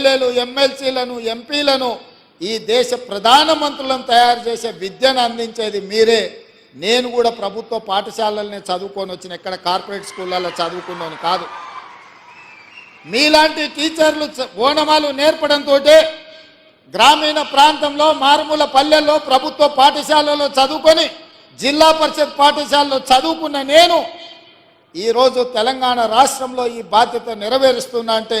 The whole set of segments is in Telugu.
ఎమ్మెల్యేలు ఎమ్మెల్సీలను ఎంపీలను ఈ దేశ ప్రధానమంత్రులను తయారు చేసే విద్యను అందించేది మీరే. నేను కూడా ప్రభుత్వ పాఠశాలల్ని చదువుకొని వచ్చిన ఎక్కడ కార్పొరేట్ స్కూళ్ళల్లో చదువుకున్నాను కాదు. మీలాంటి టీచర్లు ఓనమాలు నేర్పడంతో గ్రామీణ ప్రాంతంలో మారుమూల పల్లెల్లో ప్రభుత్వ పాఠశాలలో చదువుకొని జిల్లా పరిషత్ పాఠశాలలో చదువుకున్న నేను ఈరోజు తెలంగాణ రాష్ట్రంలో ఈ బాధ్యత నెరవేరుస్తున్నా అంటే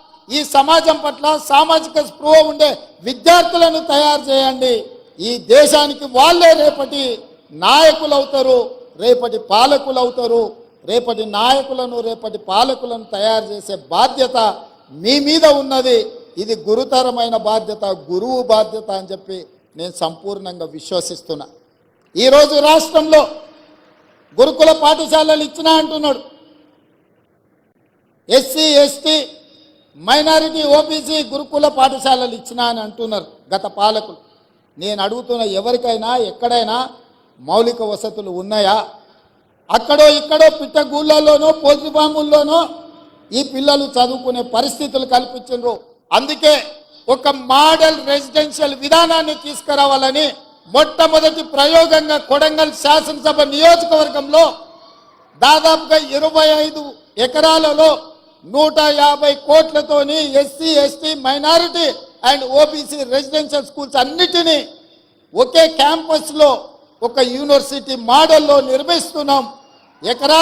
ఈ సమాజం పట్ల సామాజిక స్పృహ ఉండే విద్యార్థులను తయారు చేయండి. ఈ దేశానికి వాళ్ళే రేపటి నాయకులు అవుతారు రేపటి పాలకులు అవుతారు రేపటి నాయకులను రేపటి పాలకులను తయారు చేసే బాధ్యత మీ మీద ఉన్నది. ఇది గురుతరమైన బాధ్యత గురువు బాధ్యత అని చెప్పి నేను సంపూర్ణంగా విశ్వసిస్తున్నా. ఈరోజు రాష్ట్రంలో గురుకుల పాఠశాలలు ఇచ్చినా అంటున్నాడు. ఎస్సీ ఎస్టీ మైనారిటీ ఓబీసీ గురుకుల పాఠశాలలు ఇచ్చినా అని అంటున్నారు గత పాలకులు. నేను అడుగుతున్న ఎవరికైనా ఎక్కడైనా మౌలిక వసతులు ఉన్నాయా? అక్కడో ఇక్కడో పిట్టగూళ్ళలోనో పోతిబాముల్లోనో ఈ పిల్లలు చదువుకునే పరిస్థితులు కల్పించారు అందుకే ఒక మోడల్ రెసిడెన్షియల్ విధానాన్ని తీసుకురావాలని మొట్టమొదటి ప్రయోగంగా కొడంగల్ శాసనసభ నియోజకవర్గంలో దాదాపుగా ఇరవై ఐదు ఎకరాలలో నూట యాభై కోట్లతోని SC ST minority and OBC residential schools అన్నిటినీ ఒకే క్యాంపస్లో ఒక యూనివర్సిటీ మోడల్లో నిర్మిస్తున్నాం. ఎకరా